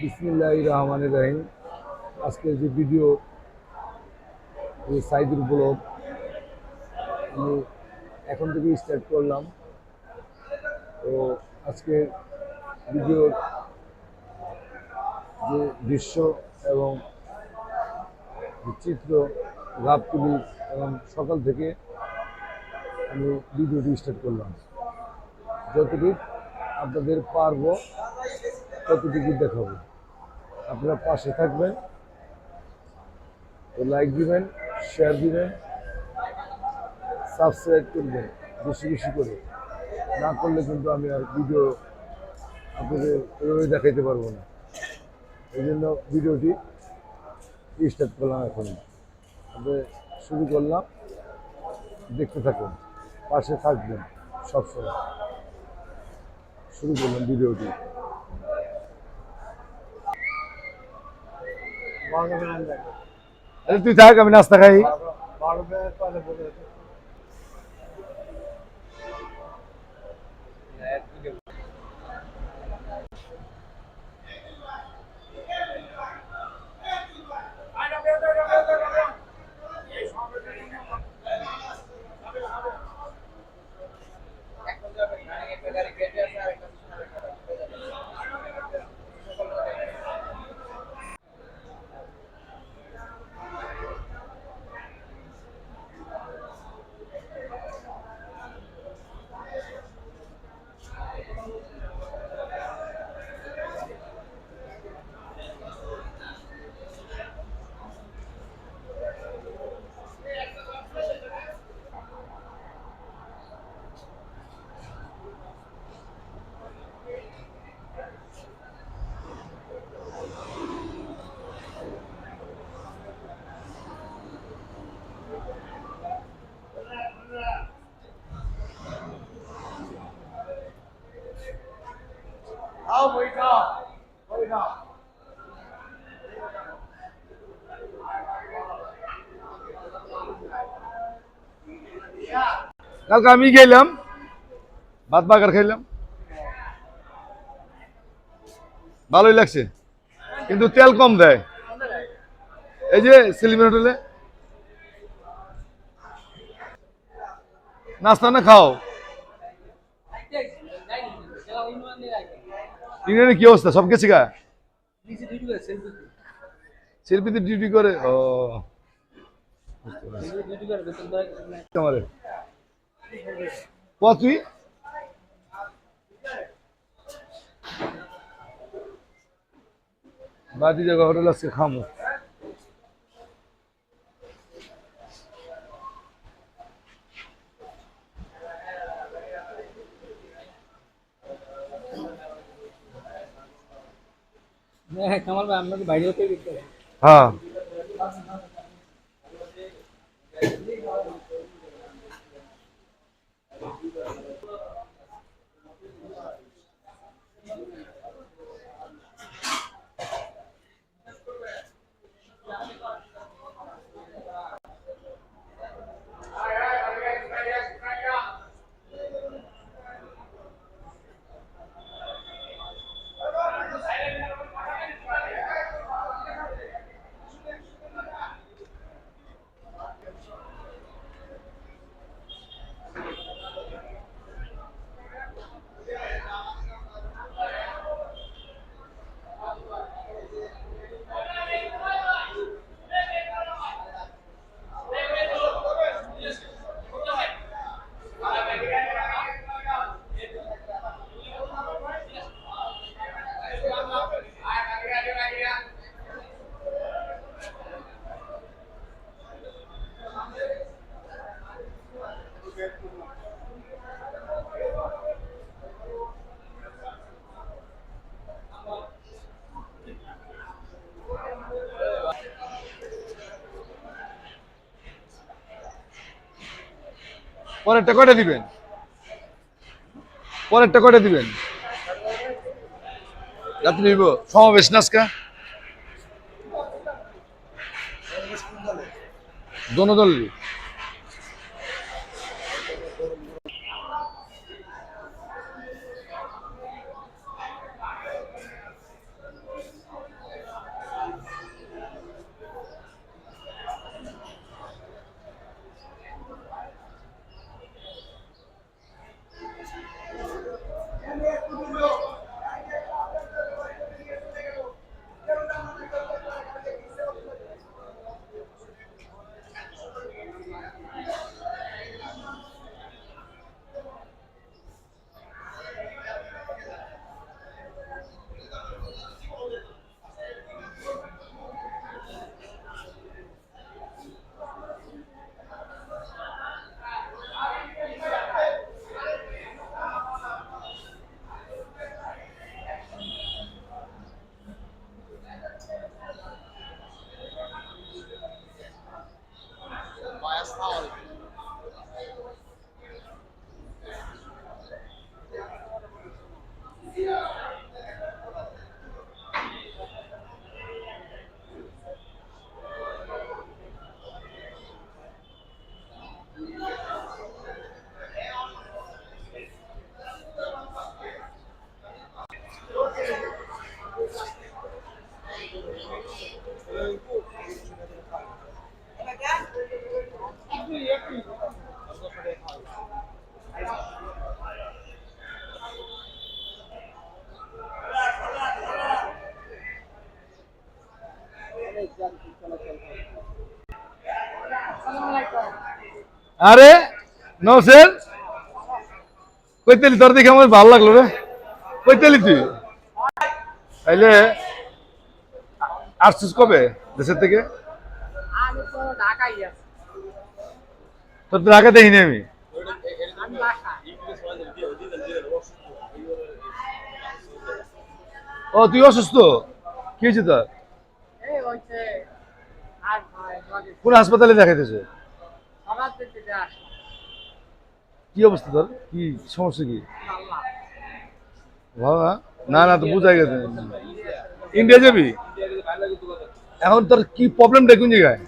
বিসমিল্লাহ রহমান রাহিম। আজকে যে ভিডিও এই সাইদুর ব্লগ আমি এখন থেকে স্টার্ট করলাম। তো আজকে ভিডিওর যে দৃশ্য এবং চিত্র গাবতুলি এবং সকাল থেকে আমি ভিডিওটি স্টার্ট করলাম। যতটুকু আপনাদের পারব ততটুকু দেখাবো। আপনারা পাশে থাকবেন লাইক দিবেন শেয়ার দিবেন সাবস্ক্রাইব করবেন, বেশি বেশি করে। না করলে কিন্তু আমি আর ভিডিও আপনাদের এভাবে দেখাইতে পারব না। এই জন্য ভিডিওটি স্টার্ট করলাম এখন তবে শুরু করলাম। দেখতে থাকুন, পাশে থাকবেন সবসময়। শুরু করলাম ভিডিওটি আরে তুই থাক আমি নাস্তা খাই। आओ बैठा बैठा কালকে আমি গেলাম ভাত বাগার খাইলাম ভালোই লাগছে কিন্তু তেল কম দেয় এই যে সেলিমের হোটেলে নাস্তা না খাও ইংল্যান্ডে কি অবস্থা? সব গেছে গা? শিল্পীদের ডিউটি করে? ও তুই। বাদি জায়গা হোটেল আজকে খামো। কামাল ভাই আপনাকে বাইরে হতে হ্যাঁ। পরেরটা কয়টা দিবেন? পরেরটা কয়টা দিবেন? রাত্রি হইব সমাবেশ নাচকা দোনো দলেরই আরে নৌসেন কইতেলি তোর দেখে আমার ভালো লাগল রে। কইতেলি তুই? তাইলে, আসছিস কবে দেশের থেকে? তোর তো ঢাকা দেখিনি আমি। ও, তুই অসুস্থ? কি হয়েছে তোর? কোন হাসপাতালে দেখাইতেছে? কি অবস্থা তোর? কি সমস্যা কি? ভালো না? না তো বুঝাই গেছে। ইন্ডিয়া যাবি? এখন তোর কি প্রবলেমটা কোন জায়গায়?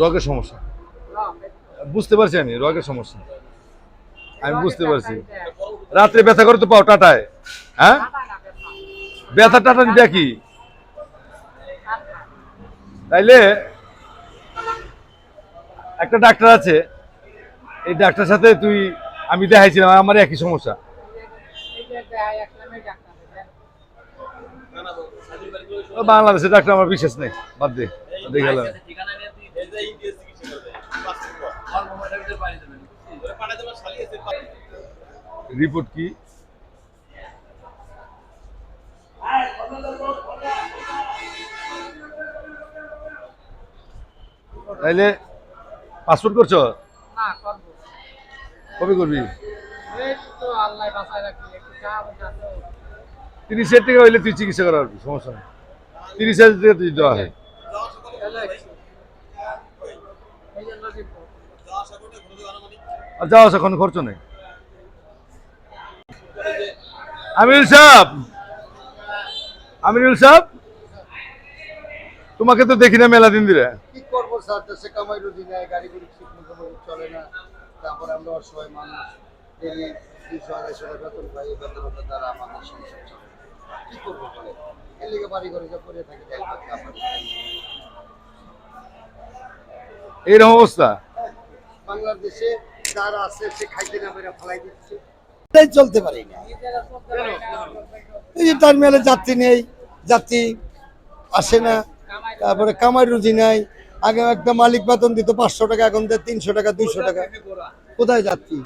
রগের সমস্যা। বুঝতে পারছি আমি রগের সমস্যা। আমি বুঝতে পারছি। রাত্রে ব্যথা করে তো পাও টাটায় হ্যাঁ? ব্যথা টাটা দেখি তাইলে একটা ডাক্তার আছে, এই ডাক্তার সাথে তুই, আমি দেখাইছিলাম আমার একই সমস্যা। বাংলাদেশের ডাক্তার, আমার বিশ্বাস নেই, বাদ দে গেলাম রিপোর্ট কি? তাইলে পাসপোর্ট করছ? কবে করবি? তিরিশ হাজার টাকা হইলে তুই চিকিৎসা করা পারবি সমস্যা নেই। তিরিশ হাজার টাকা তুই দেওয়া হয়। যাওয়া আসা কোনো খরচ নেই। আমিরুল সাহেব! আমিরুল সাহেব! তোমাকে তো দেখি না মেলা দিন দিলে কি করব স্যার? দেশে কামাই রুজি নেই গাড়ি গুড়ি ঠিক মতো চলে না। তারপরে আমরা অসহায় মানুষ ডেলি দুশো আড়াইশো টাকা বেতন পাই এই বেতনের দ্বারা আমাদের সংসার চলে। কি করব বলে এর লিগে বাড়ি ঘরে যা করে থাকি এইরকম অবস্থা। বাংলাদেশে যারা আছে সে খাইতে না পেরে ফেলাই দিচ্ছে। এটাই চলতে পারি না। এই যে টার্মিনালে যাত্রী নেই যাত্রী আসে না। তারপরে কামাই রুজি নাই। আগে একটা মালিক বেতন দিত পাঁচশো টাকা, এখন দেয় তিনশো টাকা, দুইশো টাকা। কোথায় যাত্রী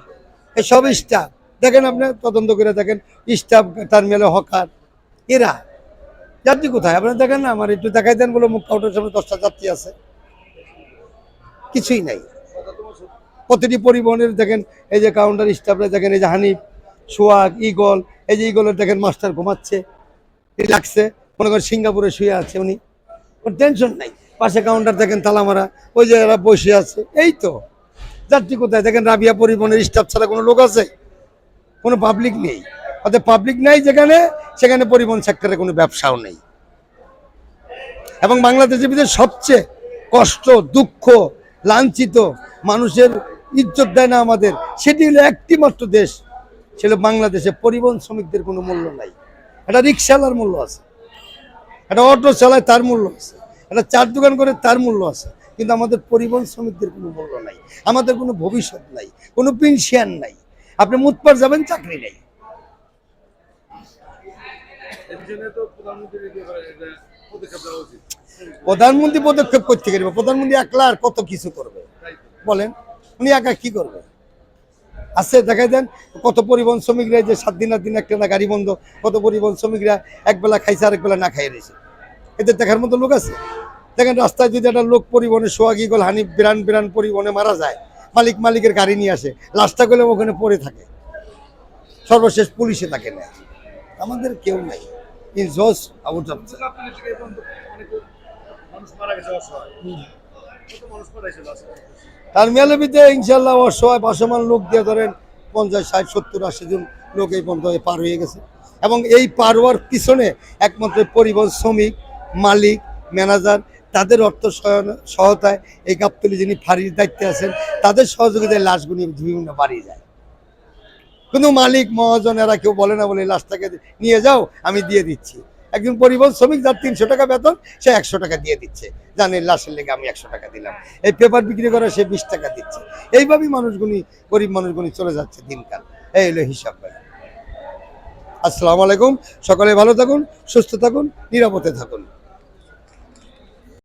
এই সব স্টাফ দেখেন আপনি, তদন্ত করে দেখেন স্টাফ টার্মিনালে হকার। এরা? যাত্রী কোথায়? আপনি দেখেন না, আমার একটু দেখাই দেন বলে মুখ কাউন্টার সামনে দশটা যাত্রী আছে। কিছুই নাই। প্রতিটি পরিবহনের দেখেন, এই যে কাউন্টার স্টাফরা দেখেন, এই যে হানিফ সোয়াগ ইগল এই যে ইগলের দেখেন মাস্টার ঘুমাচ্ছে রিল্যাক্সে মনে করেন সিঙ্গাপুরে শুয়ে আছে উনি। ওর টেনশন নাই। পাশে কাউন্টার দেখেন তালা মারা, ওই যে এরা বসে আছে, এই তো। যাত্রী কোথায়? দেখেন রাবিয়া পরিবহনের স্টাফ ছাড়া কোনো লোক আছে? কোনো পাবলিক নেই। অর্থাৎ পাবলিক নাই যেখানে, সেখানে পরিবহন সেক্টরে কোনো ব্যবসাও নেই। এবং বাংলাদেশের ভিতরে সবচেয়ে কষ্ট, দুঃখ, লাঞ্ছিত, মানুষের ইজ্জত দেয় না আমাদের, সেটি হলো একটি মাত্র দেশ ছিল বাংলাদেশে পরিবহন শ্রমিকদের কোনো মূল্য নাই। একটা রিক্সাওয়ালার মূল্য আছে, একটা অটো চালায় তার মূল্য আছে। একটা চার দোকান করে তার মূল্য আছে কিন্তু আমাদের পরিবহন শ্রমিকদের কোনো মূল্য নাই আমাদের কোনো ভবিষ্যৎ নাই কোনো পেনশন নাই। আপনি মুতপার যাবেন চাকরি নেই। প্রধানমন্ত্রী পদক্ষেপ করতে গেলে প্রধানমন্ত্রী একলা আর কত কিছু করবে? বলেন উনি একা কি করবে? আছে দেখাই দেন কত পরিবহন শ্রমিকরা যে সাত দিন আট দিন একটা না গাড়ি বন্ধ কত পরিবহন শ্রমিকরা একবেলা খাইছে আরেক বেলা না খাইয়ে রয়েছে এদের দেখার মতো লোক আছে? দেখেন রাস্তায় যদি একটা লোক পরিবহনে সোয়াগি গল, হানি বিরান বিরান পরিবহনে মারা যায়, মালিক মালিকের গাড়ি নিয়ে আসে, লাশটা গেলে ওখানে পড়ে থাকে। সর্বশেষ পুলিশে তাকে নেয়। আমাদের কেউ নাই। ইন জজ আউট অফ বিদ্যে ইনশাল্লাহ অসহায়, ভাসমান লোক দিয়ে ধরেন পঞ্চাশ, ষাট, সত্তর, আশি জন লোক এই পর্যন্ত পার হয়ে গেছে। এবং এই পার হওয়ার পিছনে একমাত্র পরিবহন শ্রমিক মালিক, ম্যানেজার, তাদের অর্থ সহায়তায় এই গাবতলি যিনি ফাঁড়ির দায়িত্বে আছেন, তাদের সহযোগিতায় লাশগুলি বিভিন্ন বাড়িয়ে যায় কিন্তু মালিক, মহাজন এরা কেউ বলে না বলে লাশটাকে নিয়ে যাও, আমি দিয়ে দিচ্ছি। একজন পরিবহন শ্রমিক যার তিনশো টাকা বেতন, সে একশো টাকা দিয়ে দিচ্ছে। জানেন লাশের লেগে আমি একশো টাকা দিলাম। এই পেপার বিক্রি করে সে বিশ টাকা দিচ্ছে। এইভাবেই মানুষগুলি গরিব মানুষগুলি চলে যাচ্ছে দিনকাল। এই হলো হিসাব আসসালামু আলাইকুম। সকলে ভালো থাকুন, সুস্থ থাকুন, নিরাপদে থাকুন।